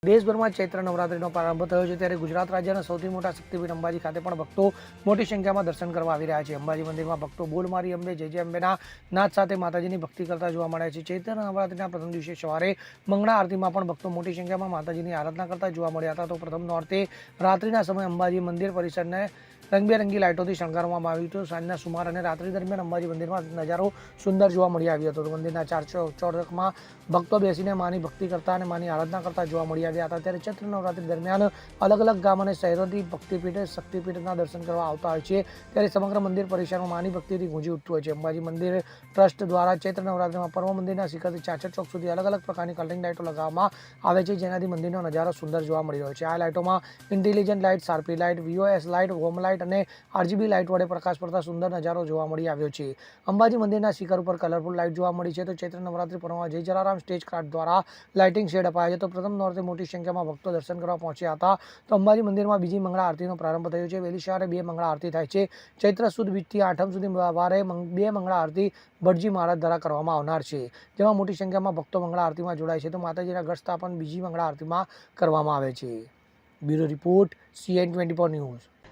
દેશભરમાં ચૈત્ર નવરાત્રીનો પ્રારંભ થયો છે ત્યારે ગુજરાત રાજ્યના સૌથી મોટા શક્તિપીઠ અંબાજી ખાતે પણ ભક્તો મોટી સંખ્યામાં દર્શન કરવા આવી રહ્યા છે. અંબાજી મંદિરમાં ભક્તો બોલ મારી અંબે, જય જય અંબેના નાદ સાથે માતાજીની ભક્તિ કરતા જોવા મળ્યા છે. ચૈત્ર નવરાત્રીના પ્રથમ દિવસે સવારે મંગળા આરતીમાં પણ ભક્તો મોટી સંખ્યામાં માતાજીની આરાધના કરતા જોવા મળ્યા હતા. તો પ્રથમ નોરતે રાત્રિના સમયે અંબાજી મંદિર પરિસરને રંગબેરંગી લાઇટોથી શણગારવામાં આવ્યું હતું સાંજના સુમાર અને રાત્રિ દરમિયાન અંબાજી મંદિરમાં નજારો સુંદર જોવા મળી આવ્યો હતો. મંદિરના ચાર ચોરકમાં ભક્તો બેસીને માની ભક્તિ કરતા અને માની આરાધના કરતા જોવા મળી આવ્યા હતા. ત્યારે ચૈત્ર નવરાત્રી દરમિયાન અલગ અલગ ગામ અને શહેરોથી ભક્તિપીઠે શક્તિપીઠના દર્શન કરવા આવતા હોય છે. ત્યારે સમગ્ર મંદિર પરિસરમાં માની ભક્તિથી ગુંજી ઉઠતું હોય છે. અંબાજી મંદિર ટ્રસ્ટ દ્વારા ચૈત્ર નવરાત્રિમાં પર્વ મંદિરના શિખરથી ચાચર ચોક સુધી અલગ અલગ પ્રકારની કલરિંગ લાઇટો લગાવવામાં આવે છે, જેનાથી મંદિરનો નજારો સુંદર જોવા મળી રહ્યો છે. આ લાઇટોમાં intelligent light sharpy light V O S light home light અને આરજીબી લાઇટ વડે પ્રકાશ પડતા સુંદર નજારો જોવા મળી આવ્યો છે. અંબાજી મંદિરના શિખર ઉપર કલરફુલ લાઇટ જોવા મળી છે. તો ચૈત્ર નવરાત્રી પર્વમાં જય જલારામ સ્ટેજ ક્રાફ્ટ દ્વારા લાઇટિંગ શેડ અપાયા છે. તો પ્રથમ નોરતે મોટી સંખ્યામાં ભક્તો દર્શન કરવા પહોંચ્યા હતા. તો અંબાજી મંદિરમાં બીજી મંગળા આરતીનો પ્રારંભ થયો છે. વહેલી સવારે બે મંગળા આરતી થાય છે. ચૈત્ર સુદ બીજથી આઠમ સુધી વારે બે મંગળા આરતી ભટજી મહારાજ દ્વારા કરવામાં આવનાર છે. જેમાં મોટી સંખ્યામાં ભક્તો મંગળા આરતીમાં જોડાય છે. તો માતાજીના ઘટ સ્થાપન બીજી મંગળા આરતીમાં કરવામાં આવે છે. Bureau report CN twenty news.